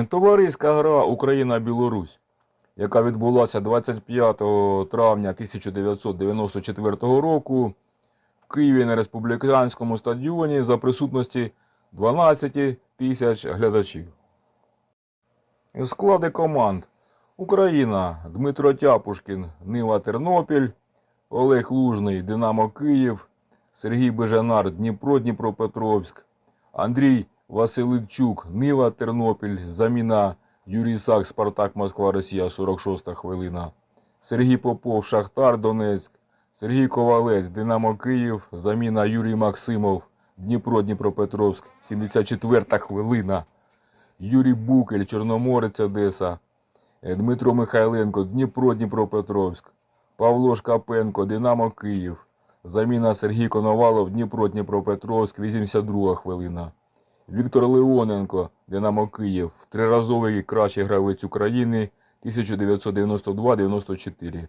Товариська гра Україна-Білорусь, яка відбулася 25 травня 1994 року в Києві на республіканському стадіоні за присутності 12 тисяч глядачів. Склади команд Україна Дмитро Тяпушкін, Нива Тернопіль, Олег Лужний, Динамо Київ, Сергій Бежанар, Дніпро, Дніпропетровськ, Андрій Василичук, Нива Тернопіль, заміна Юрій Сак, Спартак, Москва, Росія, 46 хвилина. Сергій Попов, Шахтар, Донецьк, Сергій Ковалець, Динамо Київ, заміна Юрій Максимов, Дніпро, Дніпропетровськ, 74 хвилина. Юрій Букель, Чорноморець, Одеса, Е, Дмитро Михайленко, Дніпро, Дніпропетровськ, Павло Шкапенко, Динамо Київ, заміна Сергій Коновалов, Дніпро, Дніпропетровськ, 82 хвилина. Віктор Леоненко, Динамо Київ, триразовий кращий гравець України 1992-94.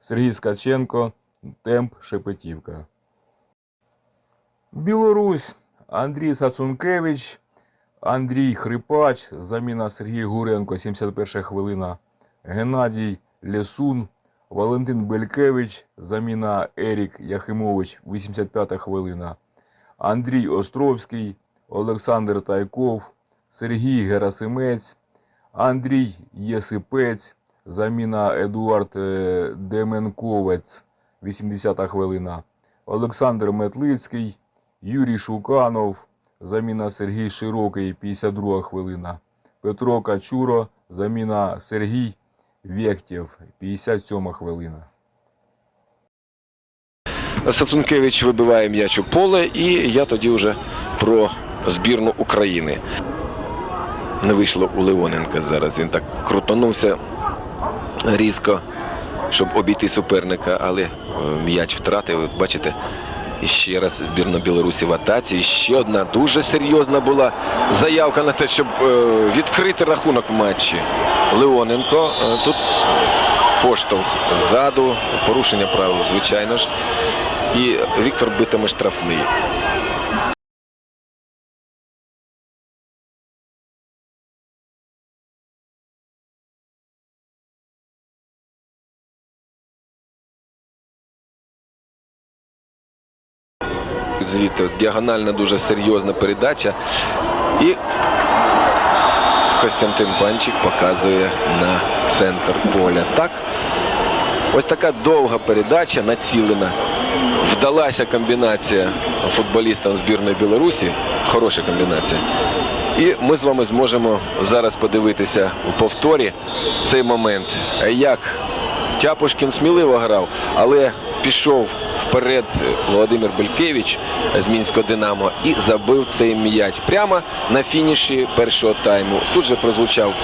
Сергій Скаченко, Темп Шепетівка. Білорусь, Андрій Сацункевич, Андрій Хрипач, заміна Сергій Гуренко, 71 хвилина. Геннадій Лесун, Валентин Белькевич, заміна Ерік Яхимович, 85 хвилина. Андрій Островський, Олександр Тайков, Сергій Герасимець, Андрій Єсипець, заміна Едуард е, Деменковець, 80 хвилина. Олександр Метлицький, Юрій Шуканов, заміна Сергій Широкий, 52 хвилина. Петро Качуро, заміна Сергій Вєхтєв, 57 хвилина. Сацункевич вибиває м'яч у поле, і я тоді вже про збірну України. Не вийшло у Леоненка зараз. Він так крутонувся різко, щоб обійти суперника, але е, м'яч втратив. От бачите, ще раз збірна Білорусі в атаці. Ще одна дуже серйозна була заявка на те, щоб е, відкрити рахунок в матчі. Леоненко е, тут поштовх ззаду, порушення правил, звичайно ж. І Віктор битиме штрафний. Звідти діагональна дуже серйозна передача. І Костянтин Панчик показує на центр поля. Так, ось така довга передача націлена. Вдалася комбінація футболістам збірної Білорусі. Хороша комбінація. І ми з вами зможемо зараз подивитися у повторі цей момент, як Тяпушкін сміливо грав, але пішов вперед Володимир Белькевич з Мінського Динамо і забив цей м'яч прямо на фініші першого тайму. Тут же прозвучав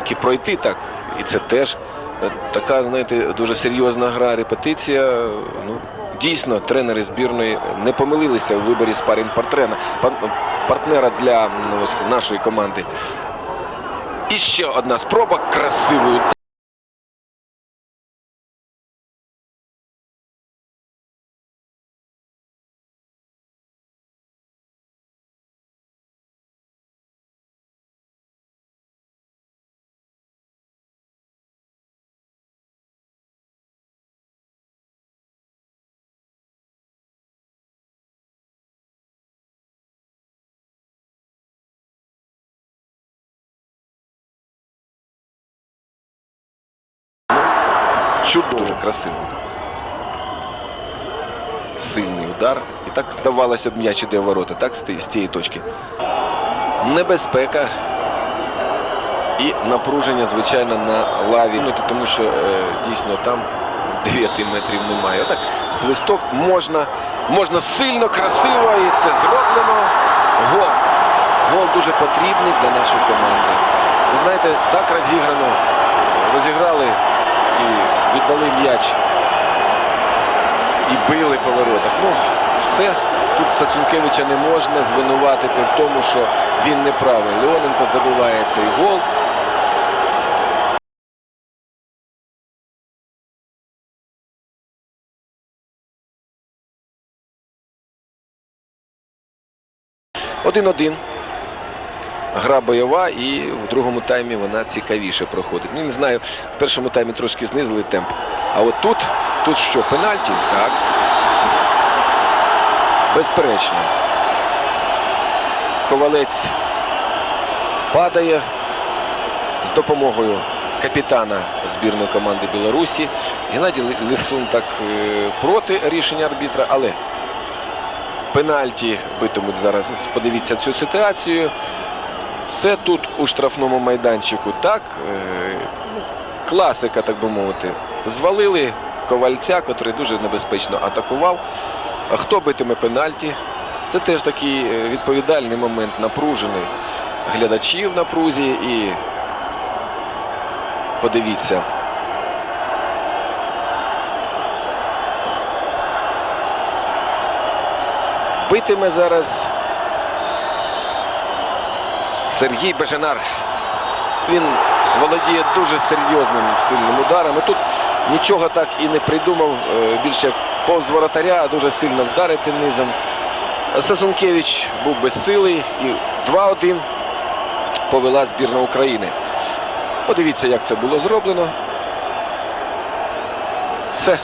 тільки пройти так, і це теж така, знаєте, дуже серйозна гра, репетиція. Ну, дійсно, тренери збірної не помилилися у виборі спарінг партнера, партнера для ну, ось, нашої команди. І ще одна спроба красивою. Чудово, красиво. Сильний удар. І так здавалося б м'яч іде в ворота, так, з тієї точки. Небезпека і напруження, звичайно, на лаві. Ну, тому що е, дійсно там 9 метрів немає. Отак свисток можна, можна сильно, красиво, і це зроблено. Гол. Гол дуже потрібний для нашої команди. Ви знаєте, так розіграно, розіграли і віддали м'яч і били по воротах. Ну, все, тут Сацункевича не можна звинуватити в тому, що він не правий. Леоненко здобуває цей гол. Один-один. Гра бойова і в другому таймі вона цікавіше проходить. Ну, не знаю, в першому таймі трошки знизили темп. А от тут, тут що, пенальті? Так. Безперечно. Ковалець падає з допомогою капітана збірної команди Білорусі. Геннадій Лисун так е, проти рішення арбітра, але пенальті битимуть зараз. Подивіться цю ситуацію. Все тут у штрафному майданчику. Так, е, ну, класика, так би мовити. Звалили ковальця, котрий дуже небезпечно атакував. Хто битиме пенальті? Це теж такий е, відповідальний момент, напружений глядачів в напрузі і подивіться. Битиме зараз Сергій Беженар. Він володіє дуже серйозним сильним ударом. І тут нічого так і не придумав. е, Більше повз воротаря, а дуже сильно вдарити низом. Сасункевич був безсилий і 2-1 повела збірна України. Подивіться, як це було зроблено. Все.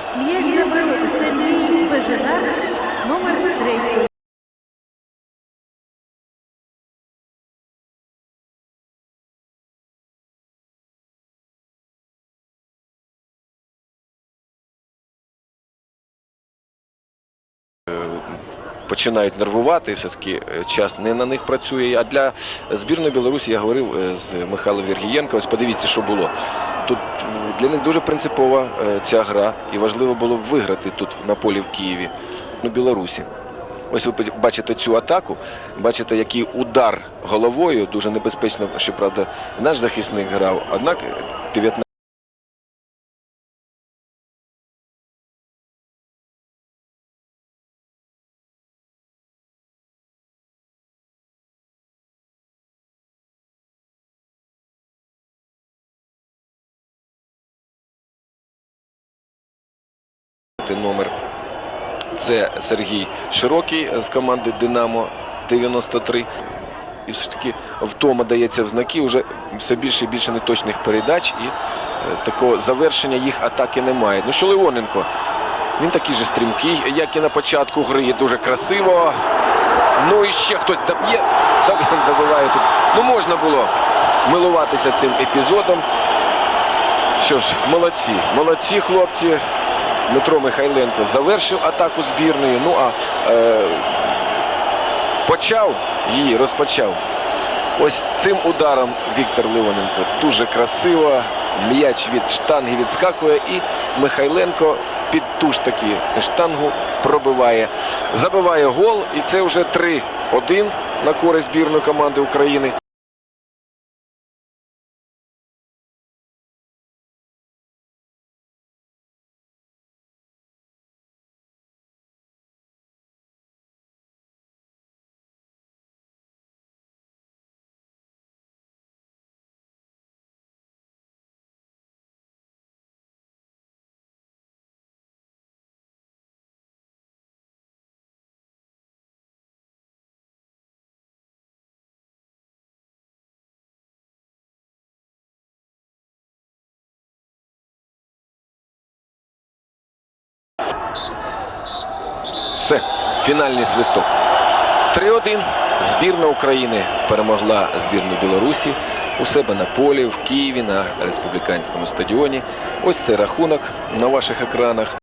Починають нервувати, все-таки е, час не на них працює. А для збірної Білорусі я говорив е, з Михайлом Вергієнко. Ось подивіться, що було. Тут для них дуже принципова е, ця гра, і важливо було виграти тут на полі в Києві, ну, Білорусі. Ось ви бачите цю атаку, бачите, який удар головою, дуже небезпечно, щоправда, наш захисник грав. Однак 19 номер. Це Сергій Широкий з команди Динамо 93. І все ж таки втома дається в знаки, вже все більше і більше неточних передач і е, такого завершення їх атаки немає. Ну що Леоненко, він такий же стрімкий, як і на початку гри, дуже красиво. Ну і ще хтось доб'є, добиває тут. Ну можна було милуватися цим епізодом. Що ж, молодці, молодці хлопці. Дмитро Михайленко завершив атаку збірної. Ну а е, почав її, розпочав. Ось цим ударом Віктор Леоненко дуже красиво. М'яч від штанги відскакує і Михайленко під ту ж таки штангу пробиває. Забиває гол і це вже 3-1 на користь збірної команди України. Все, фінальний свисток. 3-1. Збірна України перемогла збірну Білорусі у себе на полі в Києві на республіканському стадіоні. Ось це рахунок на ваших екранах.